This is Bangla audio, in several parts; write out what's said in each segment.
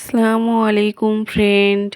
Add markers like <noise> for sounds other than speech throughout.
আসসালামু আলাইকুম ফ্রেন্ড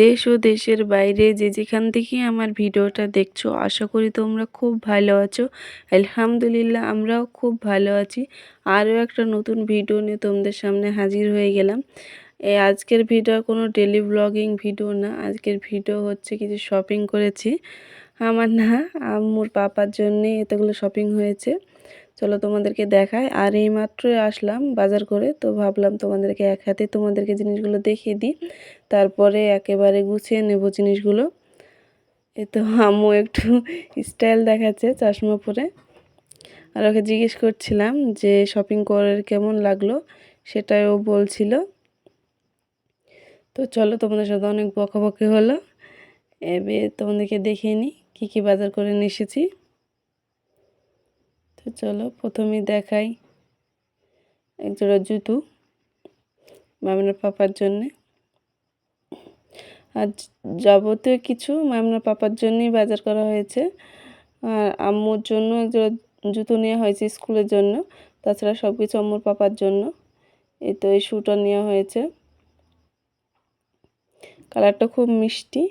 দেশ ও দেশের বাইরে যে যেখান থেকে আমার ভিডিওটা দেখছ, আশা করি তোমরা খুব ভালো আছো। আলহামদুলিল্লাহ, আমরাও খুব ভালো আছি। আরও একটা নতুন ভিডিও নিয়ে তোমাদের সামনে হাজির হয়ে গেলাম। এই আজকের ভিডিও কোনো ডেলি ব্লগিং ভিডিও না, আজকের ভিডিও হচ্ছে কিছু শপিং করেছি। আমার না আম্মুর পাপার জন্যে এতগুলো শপিং হয়েছে। চলো তোমাদেরকে দেখায় আর এই মাত্রই আসলাম বাজার করে, তো ভাবলাম তোমাদেরকে এক হাতে তোমাদেরকে জিনিসগুলো দেখিয়ে দিই। তারপরে একেবারে গুছিয়ে নেব জিনিসগুলো। এ তো আম্মু একটু স্টাইল দেখাচ্ছে চশমা পরে। আর ওকে জিজ্ঞেস করছিলাম যে শপিং করার কেমন লাগল, সেটাই ও বলছিল। তো চলো তোমাদের সাথে অনেক বকাবকি হলো। এবার তোমাদেরকে দেখিয়ে নিই কী কী বাজার করে নিয়ে এসেছি। তো চলো প্রথমেই দেখাই একজোড়া জুতো মামিনার পাপার জন্যে। আর যাবতীয় কিছু মামিনার পাপার জন্যই বাজার করা হয়েছে। আর আম্মুর জন্য একজোড়া জুতো নেওয়া হয়েছে স্কুলের জন্য, তাছাড়া সব কিছু আম্মুর পাপার জন্য। এই তো এই শ্যুটা নেওয়া হয়েছে। কালারটা খুব মিষ্টি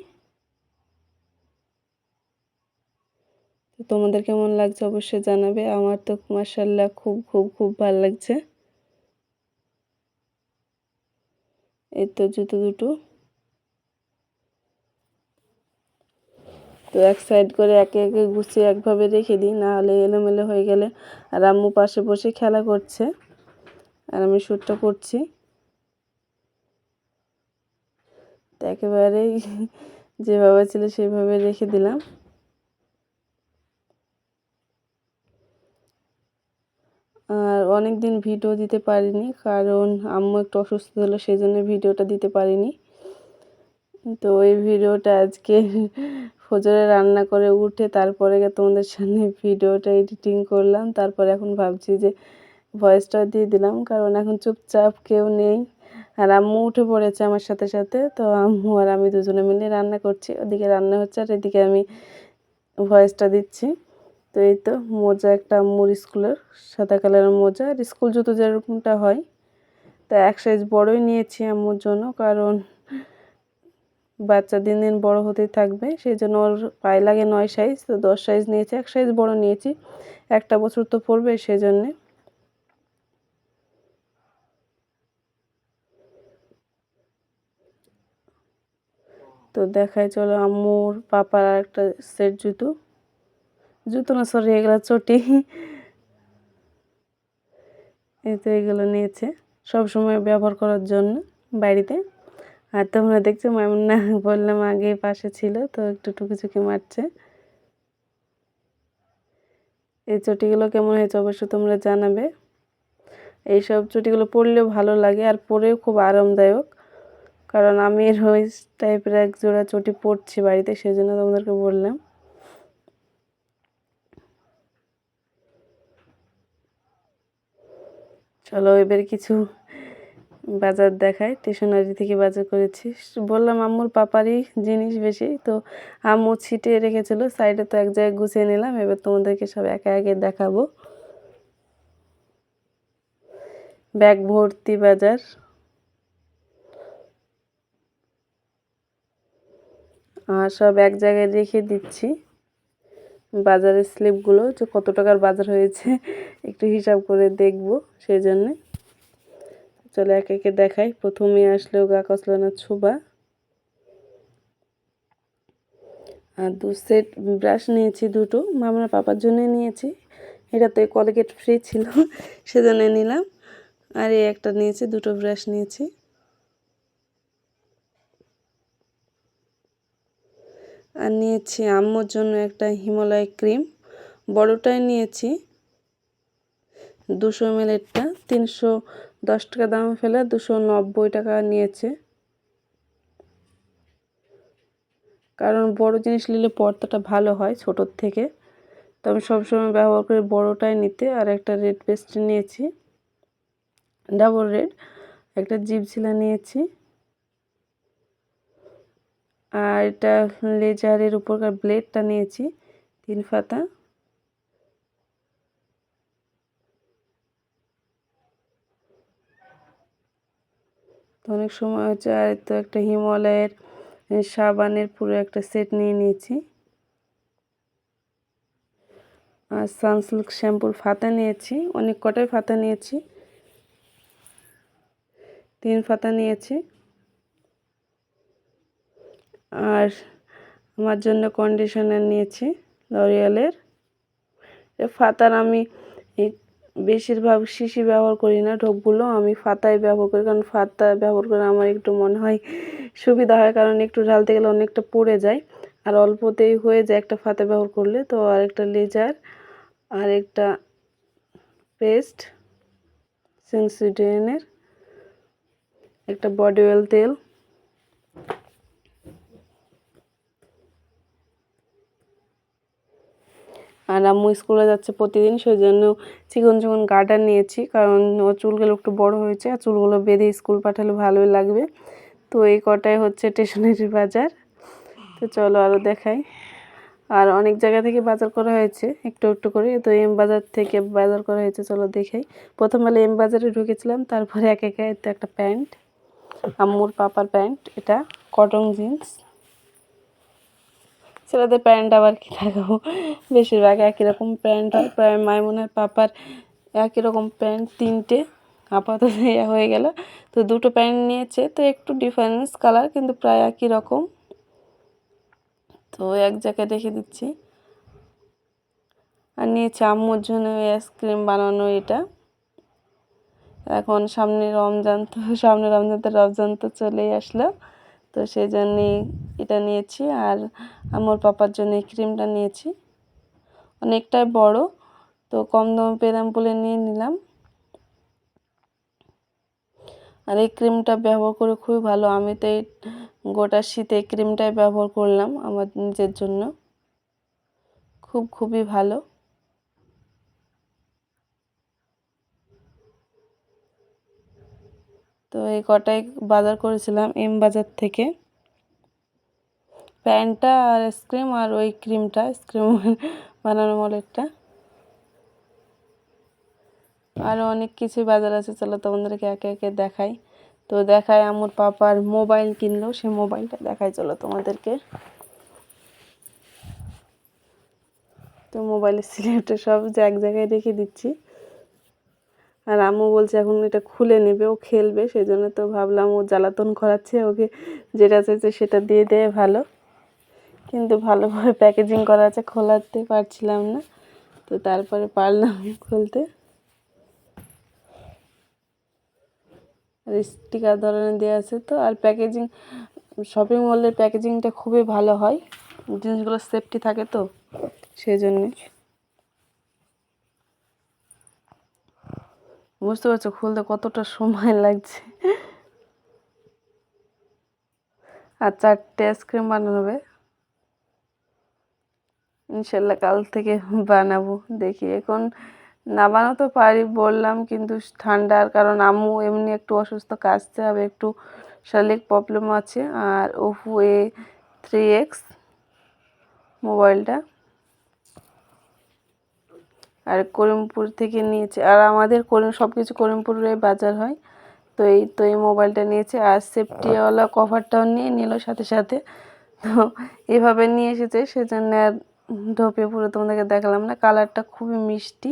তো তোমাদের কেমন লাগছে অবশ্যই জানাবে। আমার তো মার্শাল্লাহ খুব খুব খুব ভালো লাগছে। এই তো জুতো দুটো। তো এক সাইড করে একে একে গুছিয়ে একভাবে রেখে দিই, না হলে এলোমেলো হয়ে গেলে আর আম্মু পাশে বসে খেলা করছে আর আমি শ্যুটটা করছি তো একেবারেই যেভাবে ছিল সেভাবে রেখে দিলাম। আর অনেক দিন ভিডিও দিতে পারিনি, কারণ আম্মু একটু অসুস্থ হলো সেই জন্য ভিডিওটা দিতে পারিনি। তো ওই ভিডিওটা আজকে <laughs> ফজরে রান্না করে উঠে তারপরে তোমাদের সামনে ভিডিওটা এডিটিং করলাম। তারপরে এখন ভাবছি যে ভয়েসটা দিয়ে দিলাম, কারণ এখন চুপচাপ কেউ নেই। আর আম্মু উঠে পড়েছে আমার সাথে সাথে, তো আম্মু আর আমি দুজনে মিলে রান্না করছি। ওদিকে রান্না হচ্ছে আর এদিকে আমি ভয়েসটা দিচ্ছি। তো এই তো মোজা একটা আম্মুর স্কুলের, সাদা কালারের মোজা আর স্কুল জুতো যেরকমটা হয়। তা এক সাইজ বড়ই নিয়েছি আম্মুর জন্য কারণ বাচ্চা দিন দিন বড় হতেই থাকবে, সেই জন্য ওর পায়ে লাগে নয় সাইজ তো দশ সাইজ নিয়েছি, এক সাইজ বড় নিয়েছি। একটা বছর তো পড়বে সেই জন্যে। তো দেখাই চলো আম্মুর পাপার একটা সেট জুতো। জুতো না সরি এগুলো চটি। এই তো এগুলো নিয়েছে সব সময় ব্যবহার করার জন্য বাড়িতে। আর তোমরা দেখছ মামুন্না বললাম আগে পাশে ছিল, তো একটু টুকি মারছে। এই চটিগুলো কেমন হয়েছে অবশ্যই তোমরা জানাবে। এইসব চটিগুলো পরলেও ভালো লাগে আর পরেও খুব আরামদায়ক। কারণ আমি ওই টাইপের এক জোড়া চটি পরছি বাড়িতে সেই জন্য তোমাদেরকে বললাম। চলো এবার কিছু বাজার দেখায় স্টেশনারি থেকে বাজার করেছি। বললাম আম্মুর পাপারই জিনিস বেশি, তো আম্মু ছিটিয়ে রেখেছিল সাইডে তো এক জায়গায় গুছিয়ে নিলাম, এবার তোমাদেরকে সব একে একে দেখাবো। ব্যাগ ভর্তি বাজার। আর সব এক জায়গায় রেখে দিচ্ছি। বাজারের স্লিপগুলো যে কত টাকার বাজার হয়েছে, একটু হিসাব করে দেখব সেই জন্যে চলে একে একে দেখাই। প্রথমে আসলেও গা কসলানা ছোবা। আর দু সেট ব্রাশ নিয়েছি দুটো। মামার পাপার জন্যে নিয়েছি। এটা তো কলগেট ফ্রি ছিল, সেজন্য নিলাম। আর এই একটা নিয়েছি, দুটো ব্রাশ নিয়েছি। আর নিয়েছি আম্মুর জন্য একটা হিমালয় ক্রিম। বড়টাই নিয়েছি। দুশো এমএলেরটা তিনশো দশ টাকা দাম ফেলে দুশো নব্বই টাকা নিয়েছে। কারণ বড় জিনিস নিলে পর্দাটা ভালো হয় ছোটোর থেকে। তো আমি সবসময় ব্যবহার করি বড়টাই নিতে। আর একটা রেড পেস্ট নিয়েছি। Double red. একটা জিপসিলা নিয়েছি। আর এটা লেজারের উপরকার ব্লেডটা নিয়েছি, তিন ফাতা। তো অনেক সময় হচ্ছে, আর তো একটা হিমালয়ের সাবানের পুরো একটা সেট নিয়ে নিয়েছি। আর সানসিল্ক শ্যাম্পুর ফাতা নিয়েছি, অনেক কটাই ফাতা নিয়েছি। তিন ফাতা নিয়েছি। আর আমার জন্য কন্ডিশনার নিয়েছি লরিয়ালের ফাতার আমি বেশিরভাগ শিশি ব্যবহার করি না, ঢোকগুলো আমি ফাতাই ব্যবহার করি, কারণ ফাতা ব্যবহার করে আমার একটু মনে হয় সুবিধা হয়, কারণ একটু ঢালতে গেলে অনেকটা পড়ে যায়। আর অল্পতেই হয়ে যায় একটা ফাতা ব্যবহার করলে। তো আর একটা লেজার আর একটা পেস্ট সেন্সিডেনের একটা বডি অয়েল তেল। আর আম্মু স্কুলে যাচ্ছে প্রতিদিন সেই জন্য চিকন চিকন গার্ডার নিয়েছি, কারণ ও চুলগুলো একটু বড় হয়েছে আর চুলগুলো বেঁধে স্কুল পাঠালে ভালোই লাগবে। তো এই কটাই হচ্ছে স্টেশনারি বাজার। তো চলো আরও দেখাই। আর অনেক জায়গা থেকে বাজার করা হয়েছে, একটু একটু করে। তো এম বাজার থেকে বাজার করা হয়েছে, চলো দেখাই। প্রথম বেলা এম বাজারে ঢুকেছিলাম, তারপরে এক একে একটা প্যান্ট, আম্মুর পাপার প্যান্ট, এটা কটন জিন্স ছেলেদের প্যান্ট আবার কি লাগাবো? বেশিরভাগ একই রকম প্যান্ট হয় প্রায় মাইমুনের পাপার একই রকম প্যান্ট, তিনটে। আপাতত ইয়ে হয়ে গেল। তো দুটো প্যান্ট নিয়েছে, তো একটু ডিফারেন্স কালার কিন্তু প্রায় একই রকম। তো এক জায়গায় রেখে দিচ্ছি। আর নিয়েছে আম্মুর জন্য আইসক্রিম বানানো এটা। এখন সামনে রমজান, তো সামনে রমজান, তো রমজান তো চলেই আসলো। তো সেই জন্যেই এটা নিয়েছি আর আমার পাপার জন্য এই ক্রিমটা নিয়েছি। অনেকটাই বড়, তো কম দামে পেলাম বলে নিয়ে নিলাম। আর এই ক্রিমটা ব্যবহার করে খুবই ভালো। আমি তো এই গোটা শীতে ক্রিমটাই ব্যবহার করলাম আমার নিজের জন্য। খুব, খুবই ভালো। তো এই কটাই বাজার করেছিলাম এম বাজার থেকে। প্যান্টটা আর আইসক্রিম আর ওই ক্রিমটা আইসক্রিম <laughs> বানানো মলেরটা আরও অনেক কিছুই বাজার আছে, চলো তোমাদেরকে একে একে দেখাই। তো দেখায় আমার পাপার মোবাইল কিনলো, সে মোবাইলটা দেখাই, চলো তোমাদেরকে। তো মোবাইলের সিলেটটা সব এক জায়গায় রেখে দিচ্ছি। আর আম্মু বলছে, এখন এটা খুলে নেবে, ও খেলবে। সেই জন্য তো ভাবলাম ও জ্বালাতন করাচ্ছে, ওকে যেটা চাইছে সেটা দিয়ে দেয়, ভালো। কিন্তু ভালোভাবে প্যাকেজিং করা আছে, খোলাতে পারছিলাম না। তো তারপরে পারলাম খুলতে। আর স্টিকার ধরনের দেওয়া আছে তো, আর প্যাকেজিং শপিং মলের প্যাকেজিংটা খুবই ভালো হয়। জিনিসগুলো সেফটি থাকে তো সেই জন্যে বুঝতে পারছ, খুলতে কতটা সময় লাগছে। আর চারটে আইসক্রিম বানানো হবে। ইনশাল্লাহ কাল থেকে বানাবো, দেখি। এখন না বানাতে পারি, বললাম, কিন্তু ঠান্ডার কারণ আম্মু এমনি একটু অসুস্থ, কাশতে হবে, একটু শারীরিক প্রবলেম আছে। আর ওপো এ থ্রি এক্স মোবাইলটা। আর করিমপুর থেকে নিয়েছে। আর আমাদের করিম সব কিছু করিমপুরে বাজার হয়। তো এই তো এই মোবাইলটা নিয়েছে। আর সেফটিওয়ালা কভারটাও নিয়ে নিল সাথে সাথে। তো এভাবে নিয়ে এসেছে। সেজন্য আর ঢোপে পুরো তোমাদেরকে দেখালাম না। কালারটা খুবই মিষ্টি।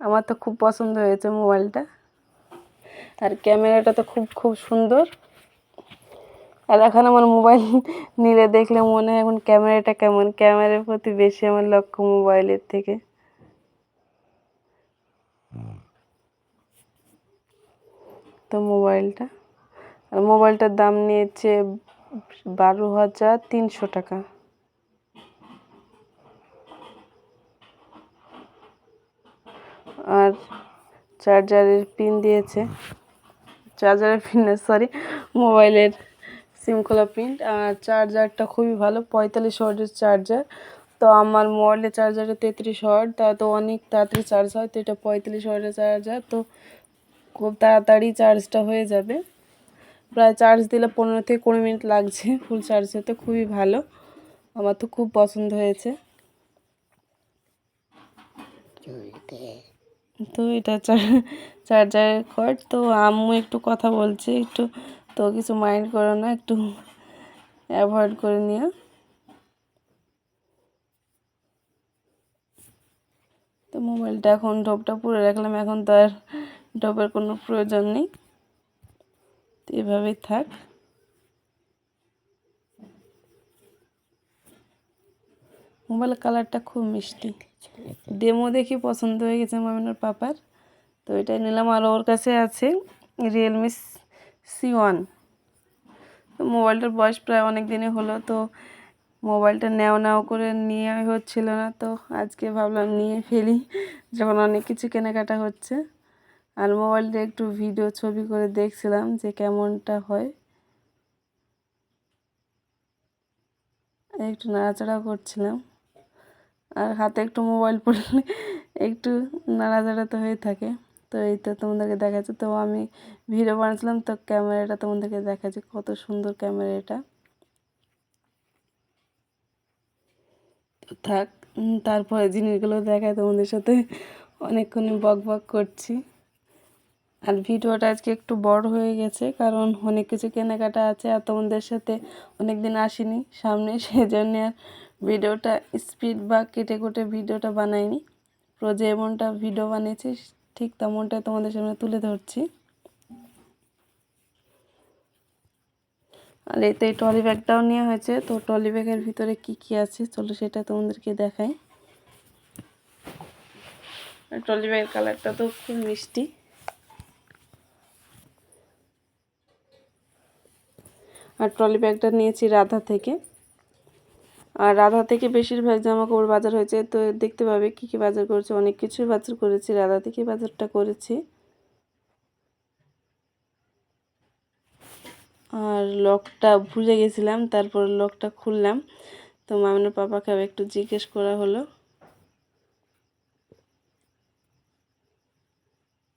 আমার তো খুব পছন্দ হয়েছে মোবাইলটা। আর ক্যামেরাটা তো খুব খুব সুন্দর। আর এখন আমার মোবাইল নিলে দেখলে মনে হয় এখন ক্যামেরাটা কেমন। ক্যামেরার প্রতি বেশি আমার লক্ষ্য মোবাইলের থেকে। তো মোবাইলটা? আর মোবাইলটার দাম নিয়েছে বারো হাজার তিনশো টাকা। আর চার্জারের পিন দিয়েছে। চার্জারের পিন না সরি মোবাইলের সিম খোলা পিন। আর চার্জারটা খুবই ভালো, পঁয়তাল্লিশ ওয়াটের চার্জার। তো আমার মোবাইলের চার্জারে তেত্রিশ ওয়াট তা তো অনেক তাড়াতাড়ি চার্জ হয়, তো এটা পঁয়তাল্লিশ ওয়াটের চার্জার তো খুব তাড়াতাড়ি চার্জটা হয়ে যাবে। প্রায় চার্জ দিলে পনেরো থেকে কুড়ি মিনিট লাগছে ফুল চার্জ হতে, খুবই ভালো। আমার তো খুব পছন্দ হয়েছে। তো এটা চার্জারের কর্ড তো আম্মু একটু কথা বলছে, একটু তো কিছু মাইন্ড করো না, একটু অ্যাভয়েড করে নিও। তো মোবাইলটা এখন ডবটা পুরে রাখলাম, এখন তো আর ডবের কোনো প্রয়োজন নেই। তো এভাবেই থাক। মোবাইলের কালারটা খুব মিষ্টি। ডেমো দেখি পছন্দ হয়ে গেছে মামিনার পাপার। তো এটাই নিলাম, আর ওর কাছে আছে রিয়েলমি সি ওয়ান তো মোবাইলটার বয়স প্রায় অনেক দিনই হলো, তো মোবাইলটা নেও নেও করে নিয়ে হচ্ছিল না তো আজকে ভাবলাম নিয়ে ফেলি, যখন অনেক কিছু কেনাকাটা হচ্ছে। আর মোবাইলটা একটু ভিডিও ছবি করে দেখছিলাম যে কেমনটা হয়। একটু নাড়াচাড়া করছিলাম। আর হাতে একটু মোবাইল পড়লে একটু নাড়াচাড়া তো হয়ে থাকে। তো এই তো তোমাদেরকে দেখাচ্ছে। তো আমি ভিডিও বানাচ্ছিলাম, তো ক্যামেরাটা তোমাদেরকে দেখাচ্ছি কত সুন্দর ক্যামেরা এটা থাক তারপরে জিনিসগুলো দেখায় তোমাদের সাথে। অনেকক্ষণ বক বক করছি। আর ভিডিওটা আজকে একটু বড় হয়ে গেছে, কারণ অনেক কিছু কেনাকাটা আছে আর তোমাদের সাথে অনেক দিন আসিনি। সামনে সেই জন্য আর ভিডিওটা স্পিড বা কেটে কুটে ভিডিওটা বানাইনি। প্রো যেমনটা ভিডিও বানিয়েছি, ঠিক তেমনটা তোমাদের সামনে তুলে ধরছি। আর এতে ট্রলি ব্যাগটাও নেওয়া হয়েছে। তো ট্রলি ব্যাগের ভিতরে কি কি আছে, চলো সেটা তোমাদেরকে দেখাই। ট্রলি ব্যাগের কালারটা তো খুব মিষ্টি। আর ট্রলি ব্যাগটা নিয়েছি রাধা থেকে। আর রাধা থেকে বেশিরভাগ জামা কাপড় বাজার হয়েছে। তো দেখতে পাবে কী কী বাজার করেছে, অনেক কিছুই বাজার করেছি, রাধা থেকে বাজারটা করেছি। আর লকটা ভুলে গেছিলাম, তারপর লকটা খুললাম। তো মামনের পাপাকে একটু জিজ্ঞেস করা হলো।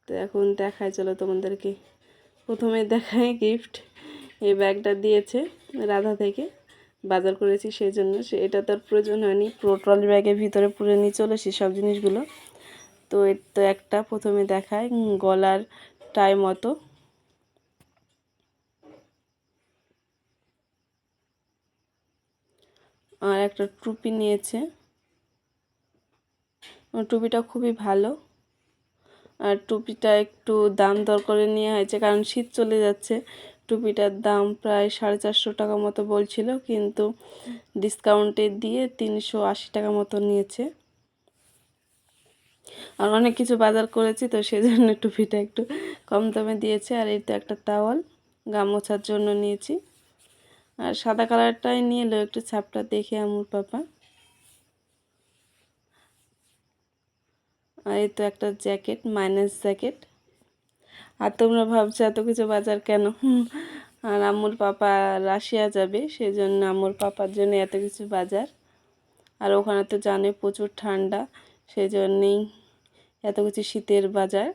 তো এখন দেখায়, চলো তোমাদেরকে। প্রথমে দেখায় গিফট এই ব্যাগটা দিয়েছে রাধা থেকে। বাজার করেছি সেই জন্য সে এটা তার প্রয়োজন হয়নি। পুরো ট্রলি ব্যাগের ভিতরে পুরে নিয়ে চলেছি সব জিনিসগুলো। তো এর তো একটা প্রথমে দেখায় গলার টাই মতো। আর একটা টুপি নিয়েছে। টুপিটা খুবই ভালো। আর টুপিটা একটু দাম দর করে নেওয়া হয়েছে, কারণ শীত চলে যাচ্ছে। টুপিটার দাম প্রায় সাড়ে চারশো টাকা মতো বলছিল, কিন্তু ডিসকাউন্টে দিয়ে তিনশো আশি টাকা মতো নিয়েছে। আর অনেক কিছু বাজার করেছি, তো সেই জন্য টুপিটা একটু কম দামে দিয়েছে। আর এই তো একটা তাওয়াল গামোছার জন্য নিয়েছি। আর সাদা কালারটাই নিয়ে এলো একটু ছাপটা দেখে আমুর পাপা। আর এই তো একটা জ্যাকেট মাইনাস জ্যাকেট। আর তোমরা ভাবছ এত কিছু বাজার কেন? আর আম্মুর পাপা রাশিয়া যাবে সেই জন্য আম্মুর পাপার জন্য এত কিছু বাজার। আর ওখানে তো জানে প্রচুর ঠান্ডা সেই জন্যেই এত কিছু শীতের বাজার।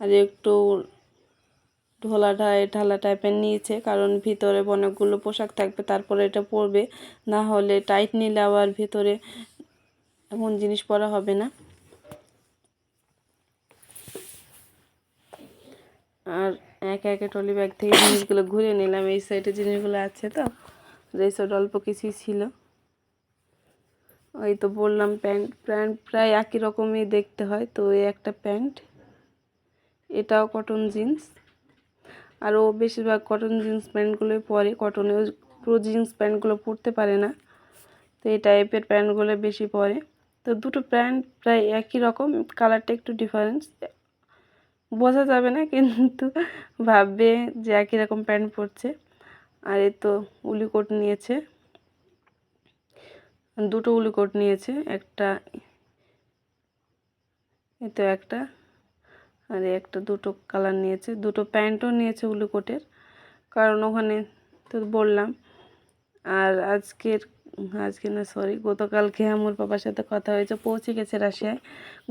আর একটু ঢোলা ঢালা টাইপের নিয়েছে, কারণ ভিতরে অনেকগুলো পোশাক থাকবে, তারপরে এটা পরবে। না হলে টাইট নিলে আবার ভিতরে এমন জিনিস পরা হবে না। আর এক একে ট্রলি ব্যাগ থেকে জিনিসগুলো ঘুরে নিলাম, এই সাইডে জিনিসগুলো আছে তো, এই সাইড অল্প কিছুই ছিল। ওই তো বললাম, প্যান্ট প্যান্ট প্রায় একই রকমই দেখতে হয়, তো এই একটা প্যান্ট, এটাও কটন জিন্স আর ও বেশিরভাগ কটন জিন্স প্যান্টগুলোই পরে। কটনে পুরো জিন্স প্যান্টগুলো পরতে পারে না। তো এই টাইপের প্যান্টগুলো বেশি পরে। তো দুটো প্যান্ট প্রায় একই রকম কালারটা একটু ডিফারেন্স বোঝা যাবে না, কিন্তু ভাববে যে একই রকম প্যান্ট পরছে। আর এ তো উলি কোট নিয়েছে। দুটো উলি কোট নিয়েছে, একটা এ তো একটা। আর একটা দুটো কালার নিয়েছে, দুটো প্যান্টও নিয়েছে উলি কোটের। কারণ ওখানে তো বললাম, আর আজকের, আজকে না সরি গতকালকে আমার বাবার সাথে কথা হয়েছে, পৌঁছে গেছে রাশিয়ায়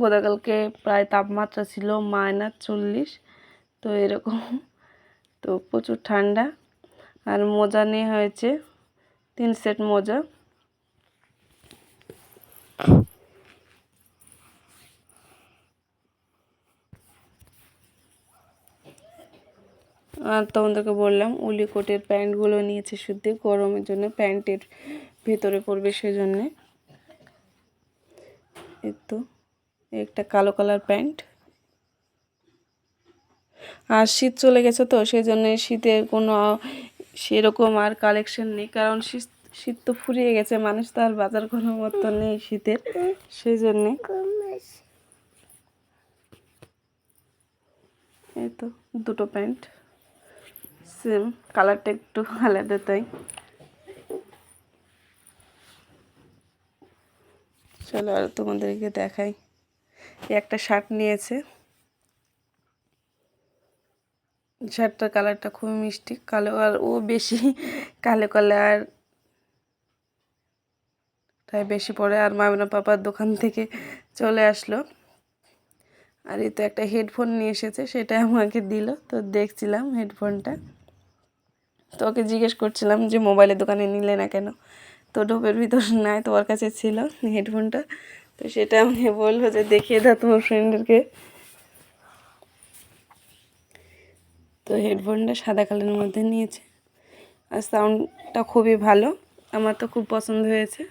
গতকালকে প্রায় তাপমাত্রা ছিল মাইনাস চল্লিশ, তো এরকম। তো প্রচুর ঠান্ডা, আর মোজা নিয়ে হয়েছে, তিন সেট মোজা। আর তোমাদেরকে বললাম, উলি কোটের প্যান্টগুলো নিয়েছে শুদ্ধ, গরমের জন্য প্যান্টের ভেতরে পড়বে সেজন্যে। এই তো একটা কালো কালার প্যান্ট। আর শীত চলে গেছে তো সেই জন্য শীতের কোনো সেরকম আর কালেকশন নেই, কারণ শীত শীত তো ফুরিয়ে গেছে, মানুষ তো আর বাজার করার মতো নেই শীতের সেই জন্যে এই তো, দুটো প্যান্ট। সেম কালারটা একটু আলাদা তাই। চলো আর তোমাদেরকে দেখাই। একটা শার্ট নিয়েছে। শার্টটার কালারটা খুবই মিষ্টি, কালো আর ও বেশি <laughs> কালো কালার তাই বেশি পরে আর মামিনা পাপার দোকান থেকে চলে আসলো। আর এই তো একটা হেডফোন নিয়ে এসেছে, সেটা আমাকে দিল। তো দেখছিলাম হেডফোনটা। তো ওকে জিজ্ঞেস করছিলাম যে মোবাইলের দোকানে নিলে না কেন? তো ঢোপের ভিতর নাই তোমার কাছে ছিল হেডফোনটা। তো সেটা আমাকে বলল যে দেখিয়ে দাও তোমার ফ্রেন্ডদেরকে তো হেডফোনটা সাদা কালারের মধ্যে নিয়েছে। আর সাউন্ডটা খুবই ভালো, আমার তো খুব পছন্দ হয়েছে।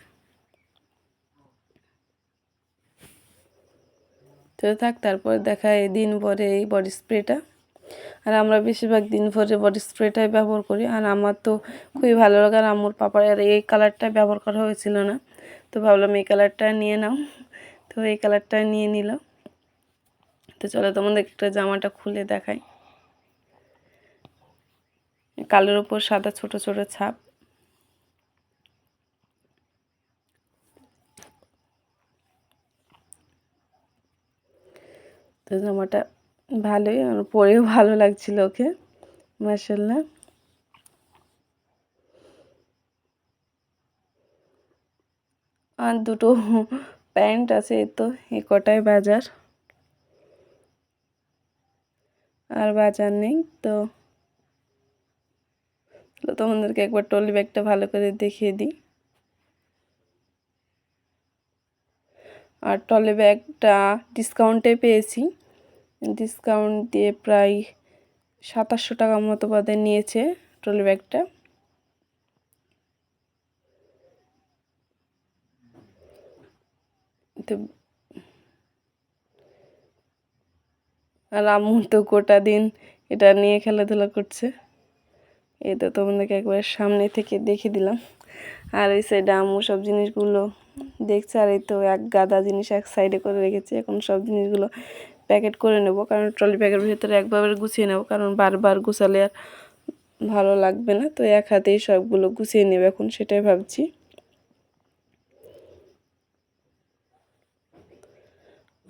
তো থাক, তারপর দেখা এই দিন পরে এই বডি স্প্রেটা আর আমরা বেশিরভাগ দিন ভরে বডি স্প্রেটাই ব্যবহার করি। আর আমার তো খুবই ভালো লাগে আর আমার পাপার আর এই কালারটা ব্যবহার করা হয়েছিল না। তো ভাবলাম এই কালারটা নিয়ে নাও। তো এই কালারটা নিয়ে নিল। তো চলো তোমাদের একটা জামাটা খুলে দেখাই। কালোর ওপর সাদা ছোট ছোট ছাপ। তো জামাটা ভালোই পরেও ভালো লাগছিল ওকে মার্শাল্লাহ আর দুটো প্যান্ট আছে এই তো এ কটাই বাজার। আর বাজার নেই তো। তোমাদেরকে একবার টলি ব্যাগটা ভালো করে দেখিয়ে দিই। আর টলি ব্যাগটা ডিসকাউন্টে পেয়েছি। ডিসকাউন্ট দিয়ে প্রায় সাতাশশো টাকা মতো বাদে নিয়েছে ট্রলি ব্যাগটা। তো আর আম্মু তো গোটা দিন এটা নিয়ে খেলাধুলা করছে। এই তো তোমাদেরকে একবার সামনে থেকে দেখে দিলাম। আর এই সাইডে আম্মু সব জিনিসগুলো দেখছে, আর এই তো এক গাদা জিনিস এক সাইডে করে রেখেছে, এখন সব জিনিসগুলো প্যাকেট করে নেব, কারণ ট্রলি ব্যাগের ভিতরে একবার গুছিয়ে নেব, কারণ বারবার গুছালে আর ভালো লাগবে না। তো এক হাতেই সবগুলো গুছিয়ে নেবে এখন, সেটাই ভাবছি।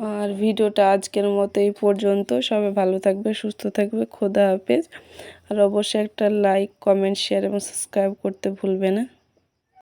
আর ভিডিওটা আজকের মতো এই পর্যন্ত। সবাই ভালো থাকবে, সুস্থ থাকবে, খোদা হাফেজ। আর অবশ্যই একটা লাইক কমেন্ট শেয়ার এবং সাবস্ক্রাইব করতে ভুলবে না।